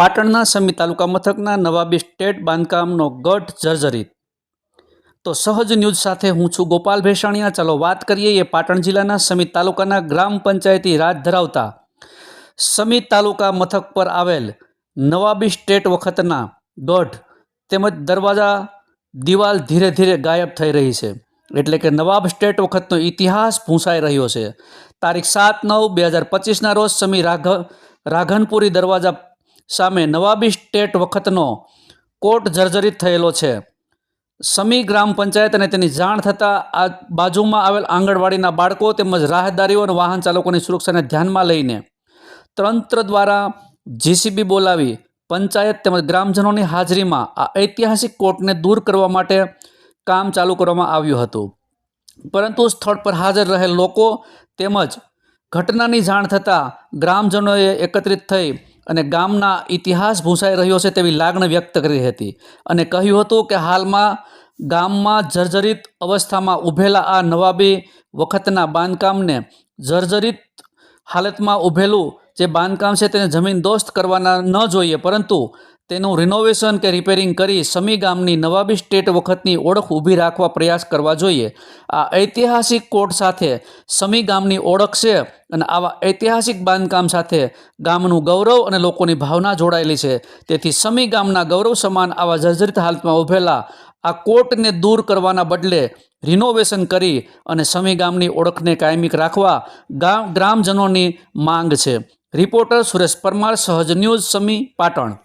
પાટણના સમી તાલુકા મથકના નવાબી સ્ટેટ બાંધકામનો ગઢ જર્જરિત. તો સહજ ન્યૂઝ સાથે હું છું ગોપાલ ભેસાણીયા. ચાલો વાત કરીએ એ પાટણ જિલ્લાના સમી તાલુકાના ગ્રામ પંચાયતી રાજ ધરાવતા. સમી તાલુકા મથક પર આવેલ નવાબી સ્ટેટ વખતના ગઢ તેમજ દરવાજા દિવાલ ધીરે ધીરે ગાયબ થઈ રહી છે. એટલે કે નવાબ સ્ટેટ વખતનો ઇતિહાસ ભૂંસાઈ રહ્યો છે. તારીખ સાત નવ બે હજાર પચીસના રોજ સમી રાઘ રાઘનપુરી દરવાજા સામે નવાબી સ્ટેટ વખતનો કોર્ટ જર્જરિત થયેલો છે. સમી ગ્રામ પંચાયત અને તેની જાણ થતાં આ બાજુમાં આવેલ આંગણવાડીના બાળકો તેમજ રાહદારીઓ અને વાહન ચાલકોની સુરક્ષાને ધ્યાનમાં લઈને તંત્ર દ્વારા જીસીબી બોલાવી પંચાયત તેમજ ગ્રામજનોની હાજરીમાં આ ઐતિહાસિક કોર્ટને દૂર કરવા માટે કામ ચાલુ કરવામાં આવ્યું હતું. પરંતુ સ્થળ પર હાજર રહેલ લોકો તેમજ ઘટનાની જાણ થતાં ગ્રામજનોએ એકત્રિત થઈ અને ગામના ઇતિહાસ ભૂંસાઈ રહ્યો છે તેવી લાગણી વ્યક્ત કરી હતી. અને કહ્યું હતું કે હાલમાં ગામમાં જર્જરિત અવસ્થામાં ઊભેલા આ નવાબી વખતના બાંધકામને જર્જરિત હાલતમાં ઊભેલું જે બાંધકામ છે તેને જમીન દોસ્ત કરવાના ન જોઈએ, પરંતુ તેનું રિનોવેશન કે રિપેરિંગ કરી સમી ગામની નવાબી સ્ટેટ વખતની ઓળખ ઊભી રાખવા પ્રયાસ કરવા જોઈએ. આ ઐતિહાસિક કોટ સાથે સમી ગામની ઓળખ છે અને આવા ઐતિહાસિક બાંધકામ સાથે ગામનું ગૌરવ અને લોકોની ભાવના જોડાયેલી છે. તેથી સમી ગામના ગૌરવ સમાન આવા જર્જરિત હાલતમાં ઊભેલા આ કોર્ટને દૂર કરવાના બદલે રિનોવેશન કરી અને સમી ગામની ઓળખને કાયમિક રાખવા ગામ ગ્રામજનોની માંગ છે. રિપોર્ટર સુરેશ પરમાર, સહજ ન્યૂઝ, સમી, પાટણ.